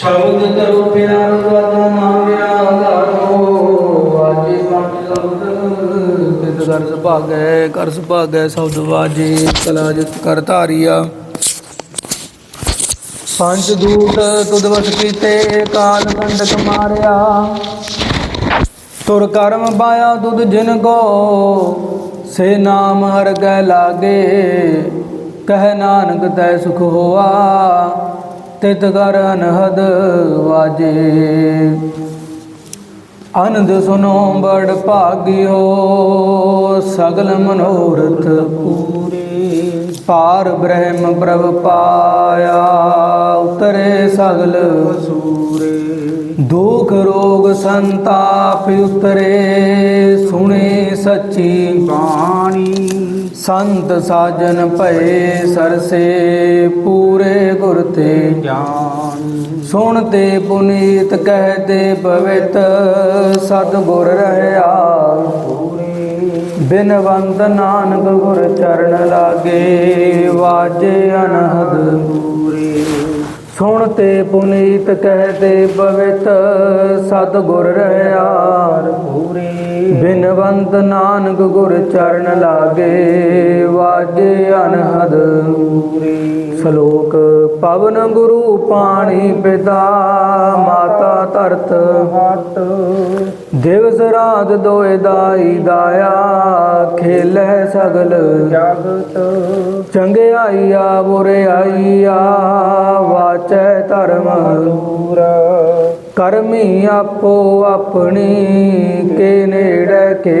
ਸ਼ਬਦ ਕਰ ਸੁਭਾਗੈ ਕਰ ਸੁਭਾਗੈ ਸ਼ਬਦ ਵਾਜੇ ਕਲਾ ਜਿਤ ਕਰ ਧਾਰੀਆ ਪੰਜ ਦੂਤ ਤੁਧ ਵਸ ਕੀਤੇ ਕਾਲ ਕੰਡਕ ਮਾਰਿਆ। ਤੁਰ ਕਰਮ ਪਾਇਆ ਤੁਧ ਜਿਨ ਕੋ, ਸੇ ਨਾਮ ਹਰ ਗੈ ਲਾਗੇ। ਕਹਿ ਨਾਨਕ ਤੈ ਸੁਖ ਹੋਆ, ਤਿਤ ਕਰ ਅਨਹਦ ਵਾਜੇ। ਆਨੰਦ ਸੁਨੋ ਬੜ ਭਾਗਿਓ, ਸਗਲ ਮਨੋਰਥ ਪੂਰੇ। ਪਾਰ ਬ੍ਰਹਮ ਪ੍ਰਭ ਪਾਇਆ, ਉਤਰੇ ਸਗਲ ਸੂਰੇ ਦੁਖ ਰੋਗ ਸੰਤਾਪ ਉਤਰੇ, ਸੁਣੇ ਸੱਚੀ ਬਾਣੀ। ਸੰਤ ਸਾਜਨ ਭਏ ਸਰਸੇ, ਪੂਰੇ ਗੁਰ ਤੇ ਗਿਆਨ। ਸੁਣਤੇ ਪੁਨੀਤ ਕਹਤੇ ਪਵਿੱਤ ਸਤ ਗੁਰ ਬਿਨ ਬਿਨਵੰਤ ਨਾਨਕ ਗੁਰ ਚਰਨ ਲਾਗੇ, ਵਾਜੇ ਅਨਹਦ ਪੂਰੇ ਸੁਣਤੇ ਪੁਨੀਤ ਕਹਤੇ ਪਵਿੱਤ ਸਤ ਗੁਰ ਰਹਿਆ ਪੂਰੇ ਬਿਨਵੰਤ ਨਾਨਕ ਗੁਰ ਚਰਨ ਲਾਗੇ, ਵਾਜੇ ਅਨਹਦ ਪੂਰੇ ਸ਼ਲੋਕ ਪਵਨ ਗੁਰੂ ਪਾਣੀ ਪਿਤਾ, ਮਾਤਾ ਧਰਤ। ਹਟ ਦਿਵਸ ਰਾਤ ਦੋਇ ਦਾਈ ਦਾਇਆ, ਖੇਲੇ ਸਗਲ। ਜਗਤ ਚੰਗਿਆਈਆ ਆ ਵਾਚੈ ਧਰਮ। ਦੂਰ ਕਰਮੀ ਆਪੋ ਆਪਣੀ, ਕੇ ਨੇੜੇ ਕੇ।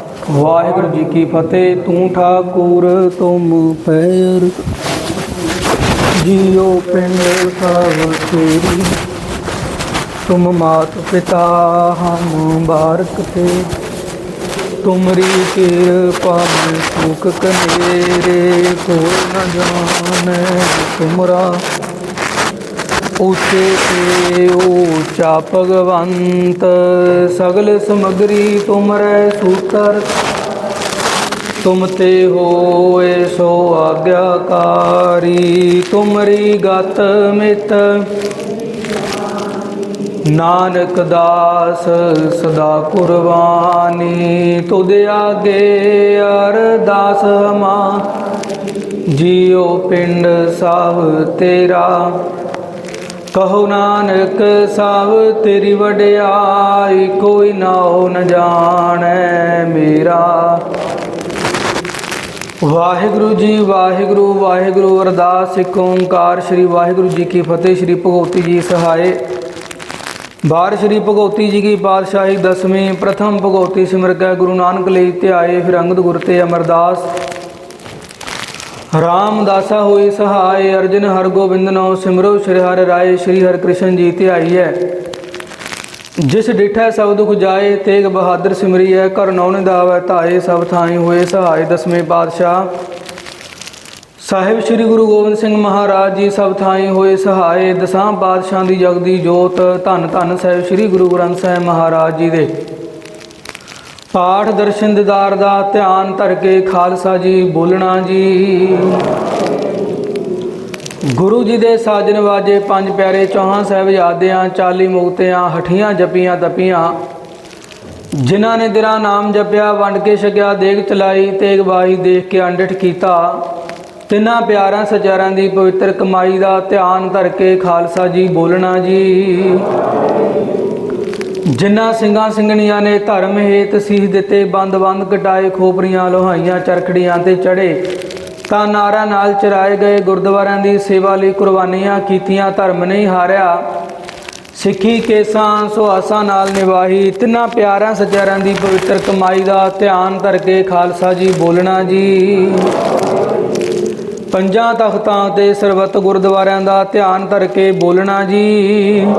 ਵਾਹਿਗੁਰੂ ਜੀ ਕੀ ਫਤਿਹ, ਤੂੰ ਠਾਕੁਰ ਤੁਮ ਪੈਰ ਜੀਓ ਪਿੰਡ ਸਭ ਤੇਰੀ। ਤੁਮ ਮਾਤ ਪਿਤਾ ਹਮ ਬਾਰਕ ਤੇ, ਤੁਮਰੀ ਕਿਰਪਾ ਮੈਂ ਸੁਖ ਕਨੇਰੇ ਕੋਈ ਨਾ ਜਾਣੈ ਤੁਮਰਾ। ਉਚੇ ਤੇ ਉਚਾ ਭਗਵੰਤ, ਸਗਲ ਸਮਗਰੀ ਤੁਮਰੇ ਸੂਤਰ। ਤੁਮ ਤੇ ਹੋਏ ਸੋ ਆਗਿਆਕਾਰੀ, ਤੁਮਰੀ ਗਤ ਮਿਤ। ਨਾਨਕ ਦਾਸ ਸਦਾ ਕੁਰਬਾਨੀ, ਤੁਧ ਆਗੇ ਅਰਦਾਸ ਮਾ ਜੀਉ ਪਿੰਡ ਸਭ ਤੇਰਾ, ਕਹੋ ਨਾਨਕ ਸਭ ਤੇਰੀ ਵਡਿਆਈ, ਕੋਈ ਨਾਉ ਨ ਜਾਣੈ ਮੇਰਾ। ਵਾਹਿਗੁਰੂ ਜੀ, ਵਾਹਿਗੁਰੂ ਵਾਹਿਗੁਰੂ ਅਰਦਾਸ, ਇੱਕ ਓੰਕਾਰ, ਸ੍ਰੀ ਵਾਹਿਗੁਰੂ ਜੀ ਕੀ ਫਤਿਹ, ਸ੍ਰੀ ਭਗਵਤੀ ਜੀ ਸਹਾਏ। ਬਾਰ ਸ੍ਰੀ ਭਗਵਤੀ ਜੀ ਕੀ ਪਾਤਸ਼ਾਹੀ, ਦਸਵੀਂ ਪ੍ਰਥਮ ਭਗਵਤੀ ਸਿਮਰ ਕੈ ਗੁਰੂ ਨਾਨਕ ਲਈ ਧਿਆਏ ਫਿਰ ਅੰਗਦ ਗੁਰ ਤੇ ਅਮਰਦਾਸ। ਰਾਮਦਾਸਾ ਹੋਈ ਸਹਾਏ, ਅਰਜਨ ਹਰ ਗੋਬਿੰਦ ਨੋ ਸਿਮਰੋ, ਸ੍ਰੀ ਹਰਿ ਰਾਏ, ਸ੍ਰੀ ਹਰਿ ਕ੍ਰਿਸ਼ਨ ਜੀ ਹੈ ਜਿਸ ਡਿਠੈ ਸਭ ਦੁਖ ਜਾਏ, ਤੇਗ ਬਹਾਦਰ ਸਿਮਰੀਐ ਕਰ ਨੌਨ ਦਾਵੈ, ਧਾਏ ਸਭ ਥਾਈ ਹੋਏ ਸਹਾਈ ਦਸਵੇਂ ਪਾਤਸ਼ਾਹ। ਸਾਹਿਬ ਸ੍ਰੀ ਗੁਰੂ ਗੋਬਿੰਦ ਸਿੰਘ ਮਹਾਰਾਜ ਜੀ ਸਭ ਥਾਈ ਹੋਏ ਸਹਾਏ ਦਸਾਂ ਪਾਤਸ਼ਾਹ ਦੀ ਜਗਦੀ ਜੋਤ, ਧੰਨ ਧੰਨ ਸਾਹਿਬ ਸ੍ਰੀ ਗੁਰੂ ਗ੍ਰੰਥ ਸਾਹਿਬ ਮਹਾਰਾਜ ਜੀ ਦੇ। ਪਾਠ ਦਰਸ਼ਨ ਦਿਦਾਰ ਦਾ ਧਿਆਨ ਧਰ ਕੇ ਖਾਲਸਾ ਜੀ ਬੋਲਣਾ ਜੀ। ਗੁਰੂ ਜੀ ਦੇ ਸਾਜਨ ਵਾਜੇ ਪੰਜ ਪਿਆਰੇ ਚੌਹਾਂ ਸਾਹਿਬਜ਼ਾਦਿਆਂ 40 ਮੁਕਤਿਆਂ, ਹਠੀਆਂ ਜਪੀਆਂ ਤਪੀਆਂ। ਜਿਨ੍ਹਾਂ ਨੇ ਤੇਰਾ ਨਾਮ ਜਪਿਆ, ਵੰਡ ਕੇ ਛਕਿਆ, ਦੇਗ ਚਲਾਈ, ਤੇਗ ਬਾਈ ਦੇਖ ਕੇ ਅੰਡਠ ਕੀਤਾ। ਤਿੰਨਾਂ ਪਿਆਰਾਂ ਸਚਾਰਾਂ ਦੀ ਪਵਿੱਤਰ ਕਮਾਈ ਦਾ ਧਿਆਨ ਧਰ ਕੇ ਖਾਲਸਾ ਜੀ ਬੋਲਣਾ ਜੀ। ਜਿਨ੍ਹਾਂ ਸਿੰਘਾਂ ਸਿੰਘਣੀਆਂ ਨੇ ਧਰਮ ਹੇਤ ਸੀਸ ਦਿੱਤੇ ਬੰਦ ਬੰਦ ਕਟਾਏ ਖੋਪਰੀਆਂ, ਲੋਹਾਈਆਂ, ਚਰਖੜੀਆਂ ਤੇ ਚੜੇ ਤਾਂ ਨਾਰਾ ਨਾਲ ਚਰਾਏ ਗਏ ਗੁਰਦੁਆਰਿਆਂ ਦੀ ਸੇਵਾ ਲਈ ਕੁਰਬਾਨੀਆਂ ਕੀਤੀਆਂ, ਧਰਮ ਨਹੀਂ ਹਾਰਿਆ। ਸਿੱਖੀ ਕੇਸਾਂ ਸੁਹਾਸਾਂ ਨਾਲ ਨਿਵਾਹੀ ਤਿੰਨਾਂ ਪਿਆਰਾਂ ਸਚਿਆਰਿਆਂ ਦੀ ਪਵਿੱਤਰ ਕਮਾਈ ਦਾ ਧਿਆਨ ਧਰ ਕੇ ਖਾਲਸਾ ਜੀ ਬੋਲਣਾ ਜੀ। ਪੰਜਾਂ ਤਖਤਾਂ ਤੇ ਸਰਬੱਤ ਗੁਰਦੁਆਰਿਆਂ ਦਾ ਧਿਆਨ ਧਰ ਕੇ ਬੋਲਣਾ ਜੀ।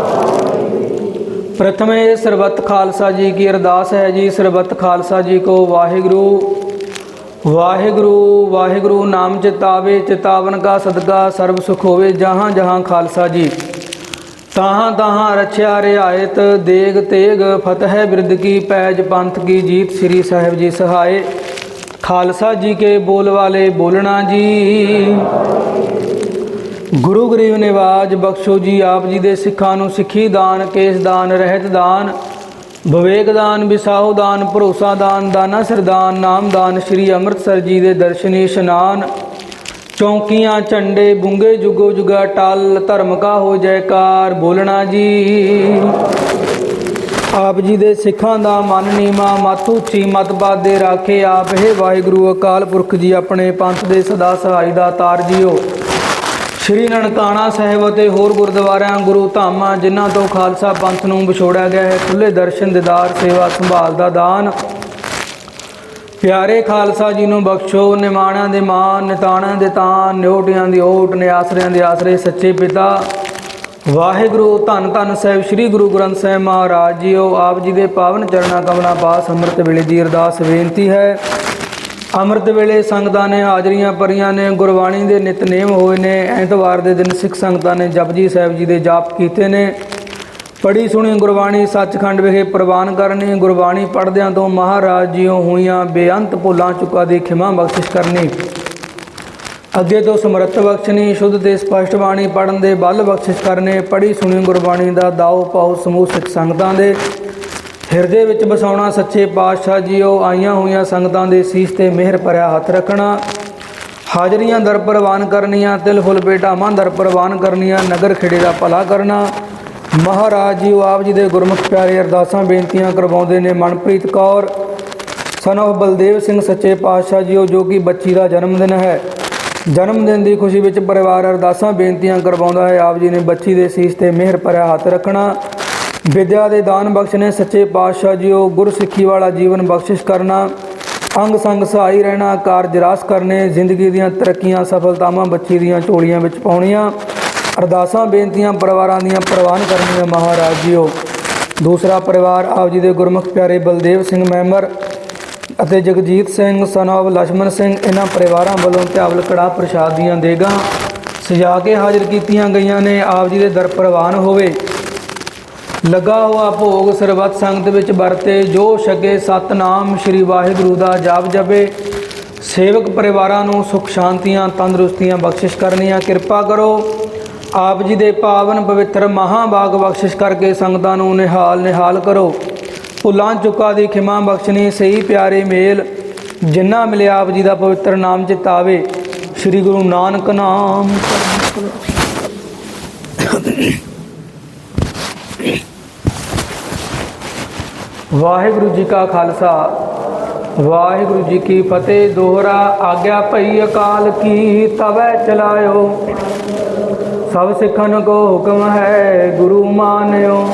ਪ੍ਰਥਮੇ ਸਰਬੱਤ ਖਾਲਸਾ ਜੀ ਕੀ ਅਰਦਾਸ ਹੈ ਜੀ? ਸਰਬੱਤ ਖਾਲਸਾ ਜੀ ਕੋ ਵਾਹਿਗੁਰੂ। ਵਾਹਿਗੁਰੂ ਵਾਹਿਗੁਰੂ ਨਾਮ ਚਿਤਾਵੇ ਚਿਤਾਵਨ ਕਾ ਸਦਕਾ ਸਰਬ ਸੁਖ ਹੋਵੇ, ਜਹਾਂ ਜਹਾਂ ਖਾਲਸਾ ਜੀ। ਤਾਹਾਂ ਤਾਹਾਂ ਰਛਿਆ ਰਿਆਇਤ, ਦੇਗ ਤੇਗ, ਫਤਿਹ ਬਿਰਦ ਕੀ ਪੈਜ, ਪੰਥ ਕੀ ਜੀਤ, ਸ੍ਰੀ ਸਾਹਿਬ ਜੀ ਸਹਾਏ। ਖਾਲਸਾ ਜੀ ਕੇ ਬੋਲ ਵਾਲੇ ਬੋਲਣਾ ਜੀ। ਗੁਰੂ ਗਰੀਬ ਨਿਵਾਜ ਬਖਸ਼ੋ ਜੀ, ਆਪ ਜੀ ਦੇ ਸਿੱਖਾਂ ਨੂੰ ਸਿੱਖੀ ਦਾਨ, ਕੇਸ ਦਾਨ, ਰਹਿਤ ਦਾਨ। ਵਿਵੇਕਦਾਨ ਦਾਨ ਵਿਸਾਹੂ ਦਾਨ ਭਰੋਸਾ ਦਾਨ ਦਾਨਾ ਸਰਦਾਨ, ਨਾਮਦਾਨ, ਸ੍ਰੀ ਅੰਮ੍ਰਿਤਸਰ ਜੀ ਦੇ ਦਰਸ਼ਨੀ ਇਸ਼ਨਾਨ। ਚੌਂਕੀਆਂ, ਝੰਡੇ, ਬੁੰਗੇ, ਜੁਗੋ ਜੁਗਾ, ਟਲ, ਧਰਮ ਕਾ ਹੋ ਜੈਕਾਰ, ਬੋਲਣਾ ਜੀ। ਆਪ ਜੀ ਦੇ ਸਿੱਖਾਂ ਦਾ ਮਨ ਨੀਮਾ ਮਤ ਉੱਚੀ, ਮਤ ਬਾਦੇ ਰਾਖੇ ਆਪ, ਹੈ ਵਾਹਿਗੁਰੂ ਅਕਾਲ ਪੁਰਖ ਜੀ, ਆਪਣੇ ਪੰਥ ਦੇ ਸਦਾ ਸਹਾਈ ਦਾ ਤਾਰ ਜੀਓ। ਸ਼੍ਰੀ ਨਨਕਾਣਾ ਸਾਹਿਬ ਅਤੇ ਹੋਰ ਗੁਰਦੁਆਰਿਆਂ, ਗੁਰੂ ਧਾਮਾਂ, ਜਿਨ੍ਹਾਂ ਤੋਂ ਖਾਲਸਾ ਪੰਥ ਨੂੰ ਵਿਛੋੜਿਆ ਗਿਆ ਹੈ ਖੁੱਲੇ ਦਰਸ਼ਨ, ਦਿਦਾਰ ਸੇਵਾ, ਸੰਭਾਲ ਦਾ ਦਾਨ। ਪਿਆਰੇ ਖਾਲਸਾ ਜੀ ਨੂੰ ਬਖਸ਼ੋ, ਨਿਮਾਣਿਆਂ ਦੇ ਮਾਨ ਨਿਤਾਣਿਆਂ ਦੇ ਤਾਨ ਨਿਉਟਿਆਂ ਦੀ ਓਟ, ਨਿਆਸਰਿਆਂ ਦੇ ਆਸਰੇ ਸੱਚੇ ਪਿਤਾ। ਵਾਹਿਗੁਰੂ, ਧੰਨ ਧੰਨ ਸਾਹਿਬ, ਸ੍ਰੀ ਗੁਰੂ ਗ੍ਰੰਥ ਸਾਹਿਬ ਮਹਾਰਾਜ ਜੀਓ, ਆਪ ਜੀ ਦੇ ਪਾਵਨ ਚਰਨਾਂ ਕਮਲਾਂ ਪਾਸ ਅੰਮ੍ਰਿਤ ਵੇਲੇ ਦੀ ਅਰਦਾਸ ਬੇਨਤੀ ਹੈ। ਅੰਮ੍ਰਿਤ ਵੇਲੇ ਸੰਗਤਾਂ ਨੇ ਹਾਜ਼ਰੀਆਂ ਭਰੀਆਂ ਨੇ, ਗੁਰਬਾਣੀ ਦੇ ਨਿਤਨੇਮ ਹੋਏ ਨੇ। ਐਤਵਾਰ ਦੇ ਦਿਨ ਸਿੱਖ ਸੰਗਤਾਂ ਨੇ ਜਪਜੀ ਸਾਹਿਬ ਜੀ ਦੇ ਜਾਪ ਕੀਤੇ ਨੇ। ਪੜੀ ਸੁਣੀ ਗੁਰਬਾਣੀ ਸੱਚਖੰਡ ਵਿਖੇ ਪ੍ਰਵਾਨ ਕਰਨੀ, ਗੁਰਬਾਣੀ ਪੜਦਿਆਂ ਤੋਂ ਮਹਾਰਾਜ ਜੀਓ ਹੋਈਆਂ ਬੇਅੰਤ ਭੁੱਲਾਂ ਚੁੱਕਾ ਦੀ ਖਿਮਾ ਬਖਸ਼ਿਸ਼ ਕਰਨੀ। ਅੱਗੇ ਤੋਂ ਸਮਰੱਥ ਬਖਸ਼ਣੀ, ਸ਼ੁੱਧ ਤੇ ਸਪਸ਼ਟ ਬਾਣੀ ਪੜਨ ਦੇ ਬਲ ਬਖਸ਼ਿਸ਼ ਕਰਨੇ ਪੜੀ ਸੁਣੀ ਗੁਰਬਾਣੀ ਦਾ ਦਾਉ ਪਾਉ ਸਮੂਹ ਸਿੱਖ ਸੰਗਤਾਂ ਦੇ। ਹਿਰਦੇ ਵਿੱਚ ਬਸਾਉਣਾ ਸੱਚੇ ਪਾਤਸ਼ਾਹ ਜੀਓ, ਆਈਆਂ ਹੋਈਆਂ ਸੰਗਤਾਂ ਦੇ ਸੀਸ ਤੇ ਮਿਹਰ ਭਰਿਆ ਹੱਥ ਰੱਖਣਾ। ਹਾਜ਼ਰੀਆਂ ਦਰ ਪ੍ਰਵਾਨ ਕਰਨੀਆਂ, ਤਿਲ ਫੁੱਲ ਬੇਟਾਵਾਂ ਦਰ ਪ੍ਰਵਾਨ ਕਰਨੀਆਂ, ਨਗਰ ਖੇੜੇ ਦਾ ਭਲਾ ਕਰਨਾ। ਮਹਾਰਾਜ ਜੀਓ, ਆਪ ਜੀ ਦੇ ਗੁਰਮੁਖ ਪਿਆਰੇ ਅਰਦਾਸਾਂ, ਬੇਨਤੀਆਂ ਕਰਵਾਉਂਦੇ ਨੇ ਮਨਪ੍ਰੀਤ ਕੌਰ। ਸਨ of ਬਲਦੇਵ ਸਿੰਘ ਸੱਚੇ ਪਾਤਸ਼ਾਹ ਜੀਓ, ਜੋ ਕਿ ਬੱਚੀ ਦਾ ਜਨਮ ਦਿਨ ਹੈ। ਜਨਮ ਦਿਨ ਦੀ ਖੁਸ਼ੀ ਵਿੱਚ ਪਰਿਵਾਰ ਅਰਦਾਸਾਂ, ਬੇਨਤੀਆਂ ਕਰਵਾਉਂਦਾ ਹੈ। ਆਪ ਜੀ ਨੇ ਬੱਚੀ ਦੇ ਸੀਸ ਤੇ ਮਿਹਰ ਭਰਿਆ ਹੱਥ ਰੱਖਣਾ। ਵਿਦਿਆ ਦੇ ਦਾਨ ਬਖਸ਼ਨੇ ਸੱਚੇ ਪਾਤਸ਼ਾਹ ਜੀਓ ਗੁਰਸਿੱਖੀ ਵਾਲਾ ਜੀਵਨ ਬਖਸ਼ਿਸ਼ ਕਰਨਾ, ਅੰਗ ਸੰਗ ਸਹਾਈ ਰਹਿਣਾ, ਕਾਰਜ ਰਾਸ ਕਰਨੇ, ਜ਼ਿੰਦਗੀ ਦੀਆਂ ਤਰੱਕੀਆਂ, ਸਫਲਤਾਵਾਂ ਬੱਚੀ ਦੀਆਂ ਝੋਲੀਆਂ ਵਿੱਚ ਪਾਉਣੀਆਂ, ਅਰਦਾਸਾਂ, ਬੇਨਤੀਆਂ, ਪਰਿਵਾਰਾਂ ਦੀਆਂ ਪ੍ਰਵਾਨ ਕਰਨੀਆਂ ਮਹਾਰਾਜ ਜੀਓ। ਦੂਸਰਾ ਪਰਿਵਾਰ, ਆਪ ਜੀ ਦੇ ਗੁਰਮੁਖ ਪਿਆਰੇ ਬਲਦੇਵ ਸਿੰਘ ਮੈਂਬਰ ਅਤੇ ਜਗਜੀਤ ਸਿੰਘ ਸਨੋਵ ਲక్ష్మణ ਸਿੰਘ, ਇਹਨਾਂ ਪਰਿਵਾਰਾਂ ਵੱਲੋਂ ਧਿਆਵਲ ਕੜਾ ਪ੍ਰਸ਼ਾਦ ਦੀਆਂ ਦੇਗਾ ਸਜਾ ਕੇ ਹਾਜ਼ਰ ਕੀਤੀਆਂ ਗਈਆਂ ਨੇ। ਆਪ ਜੀ ਦੇ ਦਰ ਪ੍ਰਵਾਨ ਹੋਵੇ। ਲੱਗਾ ਹੋਆ ਭੋਗ ਸਰਬੱਤ ਸੰਗਤ ਵਿੱਚ ਵਰਤੇ, ਜੋ ਛਕੇ ਸਤਨਾਮ ਸ੍ਰੀ ਵਾਹਿਗੁਰੂ ਦਾ ਜਾਪ ਜਪੇ। ਸੇਵਕ ਪਰਿਵਾਰਾਂ ਨੂੰ ਸੁਖ ਸ਼ਾਂਤੀਆਂ, ਤੰਦਰੁਸਤੀਆਂ ਬਖਸ਼ਿਸ਼ ਕਰਨੀਆਂ। ਕਿਰਪਾ ਕਰੋ, ਆਪ ਜੀ ਦੇ ਪਾਵਨ ਪਵਿੱਤਰ ਮਹਾਭਾਗ ਬਖਸ਼ਿਸ਼ ਕਰਕੇ ਸੰਗਤਾਂ ਨੂੰ ਨਿਹਾਲ ਨਿਹਾਲ ਕਰੋ। ਭੁੱਲਾਂ ਚੁੱਕਾ ਦੀ ਖਿਮਾ ਬਖਸ਼ਣੀ, ਸਹੀ ਪਿਆਰੇ ਮੇਲ ਜਿੰਨਾ ਮਿਲਿਆ ਆਪ ਜੀ ਦਾ ਪਵਿੱਤਰ ਨਾਮ ਚਿਤਾਵੇ ਸ੍ਰੀ ਗੁਰੂ ਨਾਨਕ ਨਾਮ। ਵਾਹਿਗੁਰੂ ਜੀ ਕਾ ਖਾਲਸਾ। ਵਾਹਿਗੁਰੂ ਜੀ ਕੀ ਫਤਿਹ। ਦੋਹਰਾ ਆਗਿਆ ਭਈ ਅਕਾਲ ਕੀ ਤਵੈ ਚਲਾਇਓ। ਸਭ ਸਿੱਖਨ ਕੋ ਹੁਕਮ ਹੈ ਗੁਰੂ ਮਾਨਿਓ।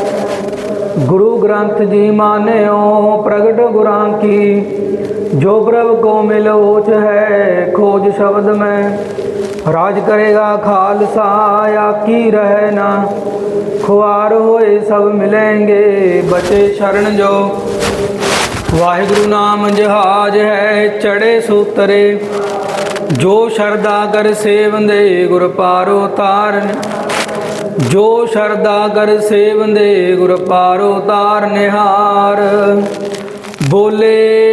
ਗੁਰੂ ਗ੍ਰੰਥ ਜੀ ਮਾਨਿਓ, ਪ੍ਰਗਟ ਗੁਰਾਂ ਕੀ। ਜੋ ਪ੍ਰਭ ਕੋ ਮਿਲ ਓਚ ਹੈ, ਖੋਜ ਸ਼ਬਦ ਮੈਂ। ਰਾਜ ਕਰੇਗਾ ਖਾਲਸਾ ਆਕੀ ਰਹਿ ਖੁਆਰ ਹੋਏ ਸਭ ਮਿਲेंगे ਬਚੇ ਸ਼ਰਨ ਜੋ। ਵਾਹਿਗੁਰੂ ਨਾਮ ਜਹਾਜ ਹੈ ਚੜੇ ਸੂਤਰੇ। ਜੋ ਸ਼ਰਦਾ ਕਰ ਸੇਵੰਦੇ ਗੁਰ ਪਾਰੋ ਤਾਰਨ। ਜੋ ਸ਼ਰਦਾ ਕਰ ਸੇਵੰਦੇ ਗੁਰ ਪਾਰੋ ਤਾਰ ਨਿਹਾਰ। ਬੋਲੇ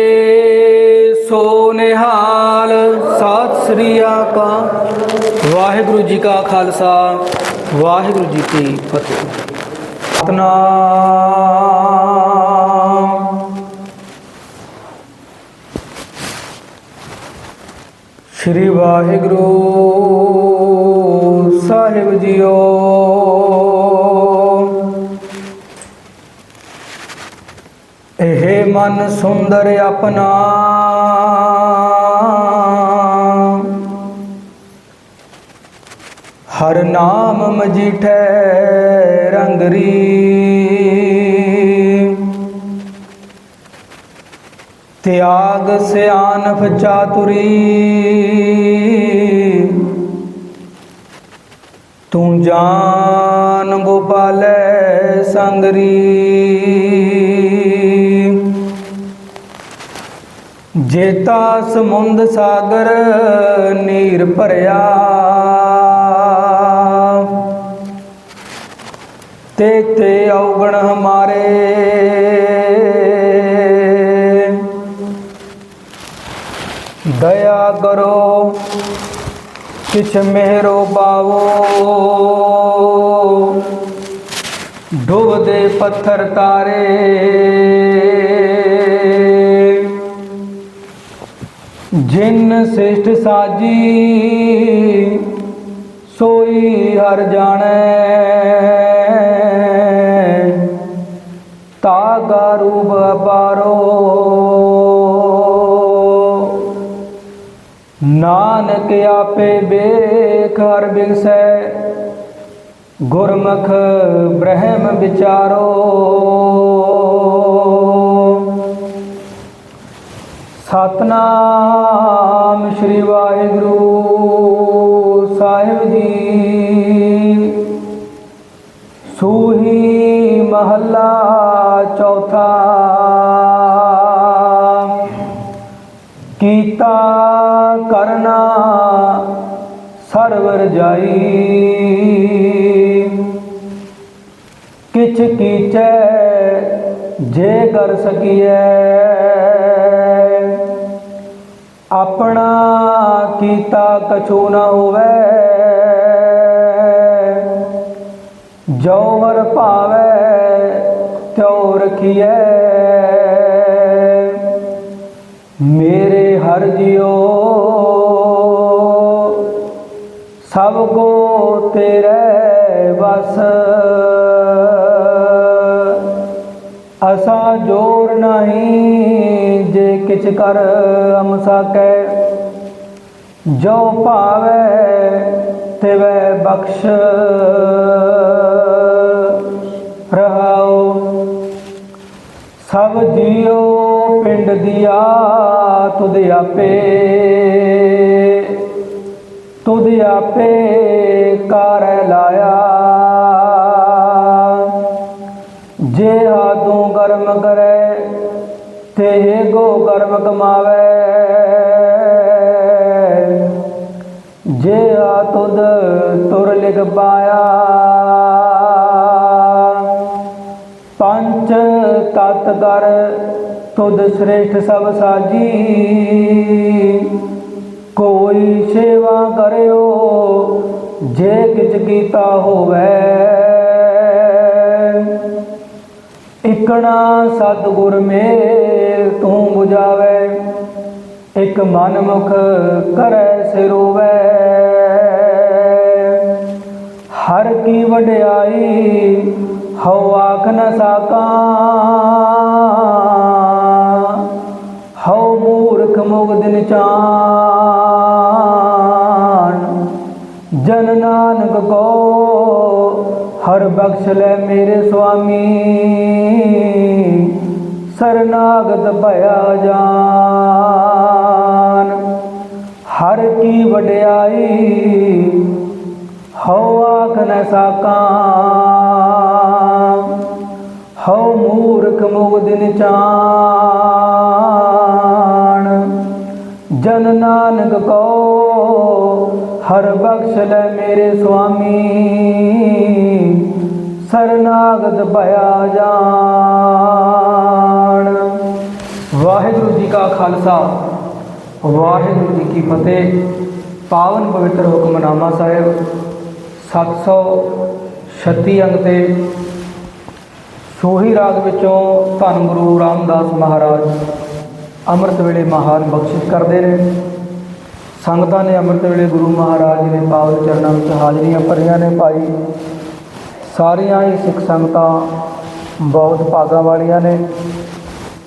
ਸ੍ਰੀ ਅਕਾਲ। ਵਾਹਿਗੁਰੂ ਜੀ ਕਾ ਖਾਲਸਾ, ਵਾਹਿਗੁਰੂ ਜੀ ਕੀ ਫਤਿਹ। ਸਤਨਾਮ। ਸ੍ਰੀ ਵਾਹਿਗੁਰੂ ਸਾਹਿਬ ਜੀਓ। ਇਹ ਮਨ ਸੁੰਦਰ ਆਪਣਾ ਹਰ ਨਾਮ ਮਜੀਠੈ ਰੰਗਰੀ ਤਿਆਗ ਸਿਆਨਫ ਚਾਤੁਰੀ। ਤੂੰ ਜਾਨ ਗੋਪਾਲੈ ਸੰਗਰੀ ਜੇਤਾ ਸਮੁੰਦ ਸਾਗਰ ਨੀਰ ਭਰਿਆ। ਤੇ ਤੇ ਔਗਣ ਹਮਾਰੇ। ਦਇਆ ਕਰੋ, ਕਿਛ ਮੇਰੋ ਬਾਵੋ ਡੁੱਬਦੇ ਪੱਥਰ ਤਾਰੇ। ਜਿਨ ਸ੍ਰਿਸ਼ਟ ਸਾਜੀ, ਸੋਈ ਹਰ ਜਾਣੈ। ਤਾਗਾ ਰੂਪ ਅਪਾਰੋ। ਨਾਨਕ ਆਪੇ ਬੇਖ ਹਰ ਬਿਗਸੈ ਗੁਰਮੁਖ ਬ੍ਰਹਮ ਵਿਚਾਰੋ। ਸਤਨਾਮ ਸ੍ਰੀ ਵਾਹਿਗੁਰੂ। ਕੀਤਾ ਕਰਨਾ, ਸਰਵਰ ਜਾਈ। ਕਿਛ ਕੀਚੈ ਜੇ ਕਰ ਸਕੀਐ। ਆਪਣਾ ਕੀਤਾ ਕਛੂ ਨਾ ਹੋਵੇ। ਜੋ ਹਰ ਭਾਵੇ ਤਿਉ ਰਖੀਐ। ਮੇ ਸਭ ਕੋ ਤੇਰੇ ਵਸ। ਅਸਾ ਜੋਰ ਨਹੀਂ ਜੇ ਕਿਛ ਕਰ ਅਮ ਸਕੈ। ਜੋ ਭਾਵੇ ਤਿਵੈ ਬਖਸ਼। ਰਹਾਉ ਸਭ ਜੀਉ ਪਿੰਡ ਦਿਆ ਤੁਧ ਆਪੇ। ਤੁਧ ਆਪੇ ਕਾਰੈ ਲਾਇਆ। ਜੇ ਹਾਦੋਂ ਕਰਮ ਕਰੈ, ਤੇ ਗੋ ਕਰਮ ਕਮਾਵੇ। ਜੇ ਆ ਤੁਧ ਤੁਰ ਲਿਖ ਪਾਇਆ। ਪੰਚ ਤਤ ਕਰ, ਤੁਧ ਸ੍ਰੇਸ਼ਟ ਸਭ ਸਾਜੀ। ਕੋਈ ਸੇਵਾ ਕਰਿਓ, ਜੇ ਕਿਛ ਕੀਤਾ ਹੋਵੇ। ਇਕਣਾ ਸਤਿਗੁਰ ਮੇਲ ਤੂੰ 부ਝਾਵੇ ਇਕ ਮਨ ਮੁਖ ਕਰੈ ਸਿਰੋਵੇ। ਹਰ ਕੀ ਵਡਿਆਈ ਹਉ ਆਖ ਨ ਸਾਕਾਂ। ਹਉ ਮੂਰਖ ਮੁਗਦ ਨਿਚਾਨ ਜਨ ਨਾਨਕ ਕੋ, ਹਰ ਬਖਸ਼ ਲੈ ਮੇਰੇ ਸੁਆਮੀ। ਸਰਨਾਗਤ ਭਇਆ ਜਾਨ, ਹਰ ਕੀ ਵਡਿਆਈ, ਹਉ ਆਖ ਨ ਸਾਕਾਂ ਹਉ ਮੂਰਖ ਮੁਗਦ ਨਿਚਾਨ ਜਨ ਨਾਨਕ ਕੋ ਹਰ ਬਖਸ਼ ਲੈ ਮੇਰੇ ਸੁਆਮੀ। ਸਰਨਾਗਤ ਭਇਆ ਜਾਣ। ਵਾਹਿਗੁਰੂ ਜੀ ਕਾ ਖਾਲਸਾ, ਵਾਹਿਗੁਰੂ ਜੀ ਕੀ ਫਤਿਹ। ਪਾਵਨ ਪਵਿੱਤਰ ਹੁਕਮਨਾਮਾ ਸਾਹਿਬ 736 ਅੰਗ ਤੇ। ਸੋਹੀ ਰਾਗ ਵਿੱਚੋਂ ਧੰਨ ਗੁਰੂ ਰਾਮਦਾਸ ਮਹਾਰਾਜ ਅੰਮ੍ਰਿਤ ਵੇਲੇ ਮਹਾਨ ਬਖਸ਼ਿਸ਼ ਕਰਦੇ ਨੇ। ਸੰਗਤਾਂ ਨੇ ਅੰਮ੍ਰਿਤ ਵੇਲੇ ਗੁਰੂ ਮਹਾਰਾਜ ਦੇ ਪਾਵਨ ਚਰਨਾਂ ਵਿੱਚ ਹਾਜ਼ਰੀਆਂ ਭਰੀਆਂ ਨੇ ਭਾਈ। ਸਾਰੀਆਂ ਹੀ ਸਿੱਖ ਸੰਗਤਾਂ ਬਹੁਤ ਭਾਗਾਂ ਵਾਲੀਆਂ ਨੇ।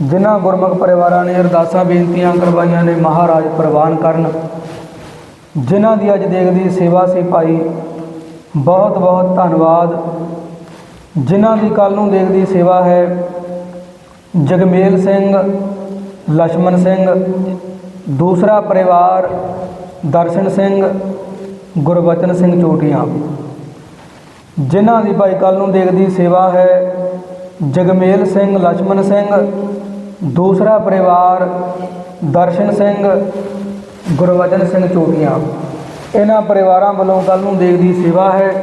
ਜਿਨ੍ਹਾਂ ਗੁਰਮੁਖ ਪਰਿਵਾਰਾਂ ਨੇ ਅਰਦਾਸਾਂ ਬੇਨਤੀਆਂ ਕਰਵਾਈਆਂ ਨੇ ਮਹਾਰਾਜ ਪ੍ਰਵਾਨ ਕਰਨ। ਜਿਨ੍ਹਾਂ ਦੀ ਅੱਜ ਦੇਖਦੀ ਸੇਵਾ ਸੀ ਭਾਈ, ਬਹੁਤ ਬਹੁਤ ਧੰਨਵਾਦ। ਜਿਨ੍ਹਾਂ ਦੀ ਕੱਲ ਨੂੰ ਦੇਖਦੀ ਸੇਵਾ ਹੈ, ਜਗਮੇਲ ਸਿੰਘ ਲక్ష్మణ ਸਿੰਘ ਦੂਸਰਾ ਪਰਿਵਾਰ ਦਰਸ਼ਨ ਸਿੰਘ, ਗੁਰਬਚਨ ਸਿੰਘ ਚੋਟੀਆਂ। ਜਿਨ੍ਹਾਂ ਦੀ ਭਾਈ ਕੱਲ ਨੂੰ ਦੇਖਦੀ ਸੇਵਾ ਹੈ, ਜਗਮੇਲ ਸਿੰਘ, ਲਛਮਣ ਸਿੰਘ। ਦੂਸਰਾ ਪਰਿਵਾਰ ਦਰਸ਼ਨ ਸਿੰਘ, ਗੁਰਬਚਨ ਸਿੰਘ ਚੋਟੀਆਂ। ਇਹਨਾਂ ਪਰਿਵਾਰਾਂ ਵੱਲੋਂ ਕੱਲ ਨੂੰ ਦੇਖਦੀ ਸੇਵਾ ਹੈ।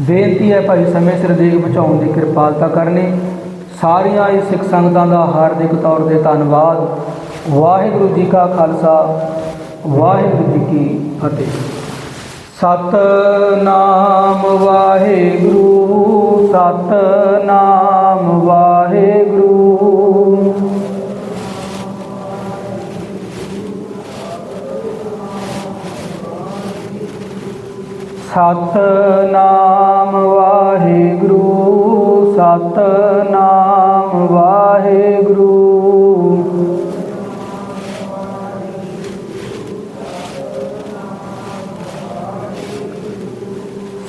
ਬੇਨਤੀ ਹੈ ਭਾਈ ਸਮੇਂ ਸਿਰ ਦੇਖ ਬਚਾਉਣ ਦੀ ਕਿਰਪਾਲਤਾ ਕਰਨੀ। ਸਾਰੀਆਂ ਹੀ ਸਿੱਖ ਸੰਗਤਾਂ ਦਾ ਹਾਰਦਿਕ ਤੌਰ ਤੇ ਧੰਨਵਾਦ। ਵਾਹਿਗੁਰੂ ਜੀ ਕਾ ਖਾਲਸਾ, ਵਾਹਿਗੁਰੂ ਜੀ ਕੀ ਫਤਿਹ। ਸਤਨਾਮ ਵਾਹਿਗੁਰੂ ਸਤਨਾਮ ਵਾਹਿਗੁਰੂ। ਸਤਨਾਮ ਵਾਹਿਗੁਰੂ, ਸਤਨਾਮ